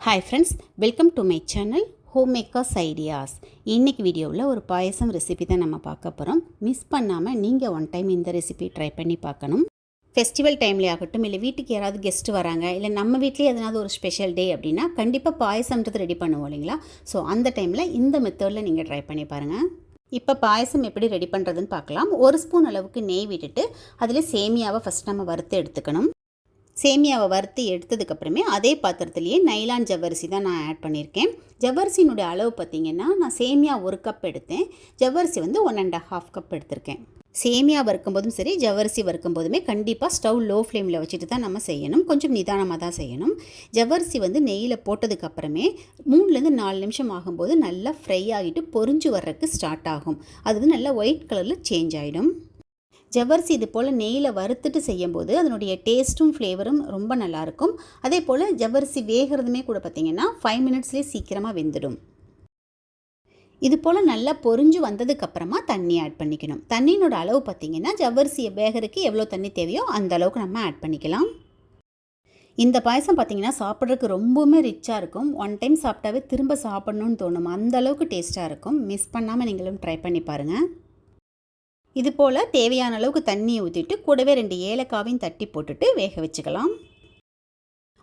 Hi friends welcome to my channel home makers ideas இன்றைக்கி வீடியோவில் ஒரு பாயசம் ரெசிபி தான் நம்ம பார்க்க போகிறோம் மிஸ் பண்ணாமல் நீங்கள் ஒன் டைம் இந்த ரெசிபி ட்ரை பண்ணி பார்க்கணும். ஃபெஸ்டிவல் டைம்லேயே ஆகட்டும் இல்லை வீட்டுக்கு யாராவது கெஸ்ட் வராங்க இல்லை நம்ம வீட்லேயே எதனாவது ஒரு ஸ்பெஷல் டே அப்படின்னா கண்டிப்பாக பாயசம்ன்றது ரெடி பண்ணுவோம் இல்லைங்களா? ஸோ அந்த டைமில் இந்த மெத்தடில் நீங்கள் ட்ரை பண்ணி பாருங்கள் இப்போ பாயசம் எப்படி ரெடி பண்ணுறதுன்னு பார்க்கலாம். ஒரு ஸ்பூன் அளவுக்கு நெய் விட்டுட்டு அதில் சேமியாவை ஃபஸ்ட் நம்ம வறுத்து எடுத்துக்கணும். சேமியாவை வறுத்து எடுத்ததுக்கப்புறமே அதே பாத்திரத்துலேயே நைலான் ஜவ்வரிசி தான் நான் ஆட் பண்ணியிருக்கேன். ஜவ்வரிசினுடைய அளவு பார்த்தீங்கன்னா நான் சேமியா ஒரு கப் எடுத்தேன். ஜவ்வரிசி வந்து ஒன் அண்ட் ஹாஃப் கப் எடுத்திருக்கேன். சேமியா வறுக்கும் போதும் சரி ஜவ்வரிசி வறுக்கும் போதுமே கண்டிப்பாக ஸ்டவ் லோ ஃப்ளேமில் வச்சுட்டு தான் நம்ம செய்யணும். கொஞ்சம் நிதானமாக தான் செய்யணும். ஜவ்வரிசி வந்து நெய்யில் போட்டதுக்கப்புறமே மூணுலேருந்து நாலு நிமிஷம் ஆகும்போது நல்லா ஃப்ரை ஆகிட்டு பொரிஞ்சு வர்றதுக்கு ஸ்டார்ட் ஆகும். அது வந்து நல்லா ஒயிட் கலரில் சேஞ்ச் ஆகிடும் ஜவ்வரிசி இது போல் நெய்யில் வறுத்துட்டு செய்யும்போது அதனுடைய டேஸ்ட்டும் ஃப்ளேவரும் ரொம்ப நல்லாயிருக்கும். அதே போல் ஜவ்வரிசி வேகிறதுமே கூட பார்த்திங்கன்னா ஃபைவ் மினிட்ஸ்லேயே சீக்கிரமாக வெந்துடும். இது போல் நல்லா பொரிஞ்சு வந்ததுக்கப்புறமா தண்ணி ஆட் பண்ணிக்கணும். தண்ணியினோட அளவு பார்த்திங்கன்னா ஜவ்வரிசியை வேகருக்கு எவ்வளோ தண்ணி தேவையோ அந்த அளவுக்கு நம்ம ஆட் பண்ணிக்கலாம். இந்த பாயசம் பார்த்திங்கன்னா சாப்பிட்றதுக்கு ரொம்பவுமே ரிச்சாக இருக்கும். ஒன் டைம் சாப்பிட்டாவே திரும்ப சாப்பிட்ணுன்னு தோணும். அந்த அளவுக்கு டேஸ்ட்டாக இருக்கும். மிஸ் பண்ணாமல் நீங்களும் ட்ரை பண்ணி பாருங்கள் இது போல் தேவையான அளவுக்கு தண்ணியை ஊற்றிட்டு கூடவே ரெண்டு ஏலக்காவையும் தட்டி போட்டுட்டு வேக வச்சுக்கலாம்.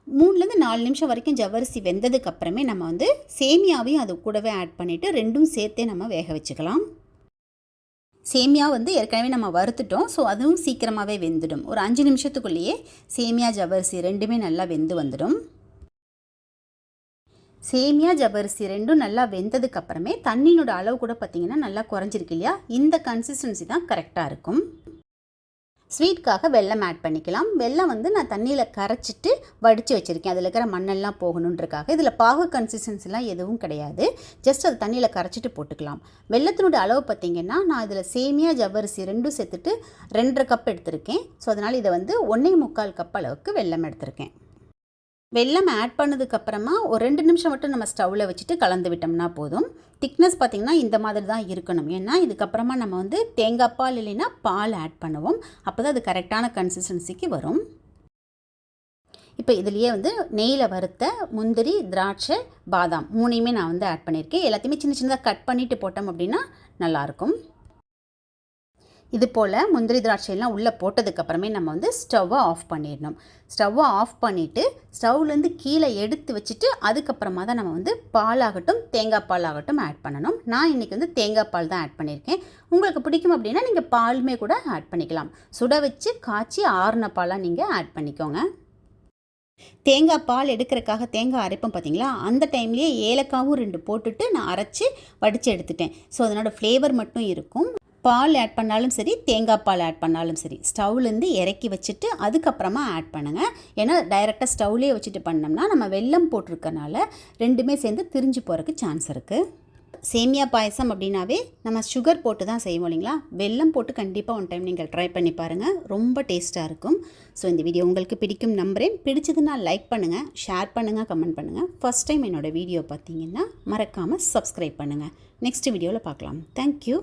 மூணுலேருந்து நாலு நிமிஷம் வரைக்கும் ஜவ்வரிசி வெந்ததுக்கு அப்புறமே நம்ம வந்து சேமியாவையும் அது கூடவே ஆட் பண்ணிவிட்டு ரெண்டும் சேர்த்தே நம்ம வேக வச்சுக்கலாம். சேமியா வந்து ஏற்கனவே நம்ம வறுத்துட்டோம் ஸோ அதுவும் சீக்கிரமாகவே வெந்துடும். ஒரு அஞ்சு நிமிஷத்துக்குள்ளேயே சேமியா ஜவ்வரிசி ரெண்டுமே நல்லா வெந்து வந்துடும். சேமியா ஜபரிசி ரெண்டும் நல்லா வெந்ததுக்கு அப்புறமே தண்ணியோட அளவு கூட பார்த்தீங்கன்னா நல்லா குறைஞ்சிருக்கு இல்லையா? இந்த கன்சிஸ்டன்சி தான் கரெக்டாக இருக்கும். ஸ்வீட்காக வெள்ளம் ஆட் பண்ணிக்கலாம். வெள்ளம் வந்து நான் தண்ணியில் கரைச்சிட்டு வடித்து வச்சுருக்கேன். அதில் இருக்கிற மண்ணெல்லாம் போகணுன்றக்காக. இதில் பாகு கன்சிஸ்டன்சிலாம் எதுவும் கிடையாது. ஜஸ்ட் அது தண்ணியில் கரைச்சிட்டு போட்டுக்கலாம். வெள்ளத்தினுடைய அளவு பார்த்திங்கன்னா நான் இதில் சேமியா ஜவ்வரிசி ரெண்டும் சேர்த்துட்டு ரெண்டரை கப் எடுத்திருக்கேன். ஸோ அதனால் இதை வந்து ஒன்றே முக்கால் கப் அளவுக்கு வெள்ளம் எடுத்திருக்கேன். வெல்லம் ஆட் பண்ணதுக்கப்புறமா ஒரு ரெண்டு நிமிஷம் மட்டும் நம்ம ஸ்டவ்வில் வச்சுட்டு கலந்து விட்டோம்னா போதும். திக்னஸ் பார்த்திங்கன்னா இந்த மாதிரி தான் இருக்கணும். ஏன்னா இதுக்கப்புறமா நம்ம வந்து தேங்காய் பால் இல்லைன்னா பால் ஆட் பண்ணுவோம். அப்போ தான் அது கரெக்டான கன்சிஸ்டன்சிக்கு வரும். இப்போ இதுலேயே வந்து நெய்யில் வறுத்த முந்திரி திராட்சை பாதாம் மூணையுமே நான் வந்து ஆட் பண்ணியிருக்கேன். எல்லாத்தையுமே சின்ன சின்னதாக கட் பண்ணிவிட்டு போட்டோம் அப்படின்னா நல்லாயிருக்கும் இது போல் முந்திரி திராட்சையெல்லாம் உள்ளே போட்டதுக்கப்புறமே நம்ம வந்து ஸ்டவ்வை ஆஃப் பண்ணிடணும். ஸ்டவ்வை ஆஃப் பண்ணிவிட்டு ஸ்டவ்லேருந்து கீழே எடுத்து வச்சுட்டு அதுக்கப்புறமா தான் நம்ம வந்து பாலாகட்டும் தேங்காய் பால் ஆகட்டும் ஆட் பண்ணணும். நான் இன்றைக்கி வந்து தேங்காய் பால் தான் ஆட் பண்ணியிருக்கேன். உங்களுக்கு பிடிக்கும் அப்படின்னா நீங்கள் பாலுமே கூட ஆட் பண்ணிக்கலாம். சுட வச்சு காய்ச்சி ஆறுன பாலாக நீங்கள் ஆட் பண்ணிக்கோங்க. தேங்காய் பால் எடுக்கிறக்காக தேங்காய் அரைப்போம் பார்த்தீங்களா அந்த டைம்லேயே ஏலக்காவும் ரெண்டு போட்டுட்டு நான் அரைச்சி வடித்து எடுத்துட்டேன். ஸோ அதனோட ஃப்ளேவர் மட்டும் இருக்கும். பால் ஆட் பண்ணாலும் சரி தேங்காய் பால் ஆட் பண்ணாலும் சரி ஸ்டவ்லேருந்து இறக்கி வச்சுட்டு அதுக்கப்புறமா ஆட் பண்ணுங்கள் ஏன்னா டைரெக்டாக ஸ்டவ்லேயே வச்சுட்டு பண்ணோம்னா நம்ம வெல்லம் போட்டிருக்கனால ரெண்டுமே சேர்ந்து திரிஞ்சு போகிறதுக்கு சான்ஸ் இருக்குது சேமியா பாயசம் அப்படின்னாவே நம்ம சுகர் போட்டு தான் செய்வோம் இல்லைங்களா? வெல்லம் போட்டு கண்டிப்பாக ஒன் டைம் நீங்கள் ட்ரை பண்ணி பாருங்கள் ரொம்ப டேஸ்ட்டாக இருக்கும். ஸோ இந்த வீடியோ உங்களுக்கு பிடிக்கும் நம்புகிறேன் பிடிச்சதுன்னா லைக் பண்ணுங்கள் ஷேர் பண்ணுங்கள் கமெண்ட் பண்ணுங்கள் ஃபஸ்ட் டைம் என்னோடய வீடியோ பார்த்தீங்கன்னா மறக்காமல் சப்ஸ்கிரைப் பண்ணுங்கள் நெக்ஸ்ட் வீடியோவில் பார்க்கலாம். தேங்க்யூ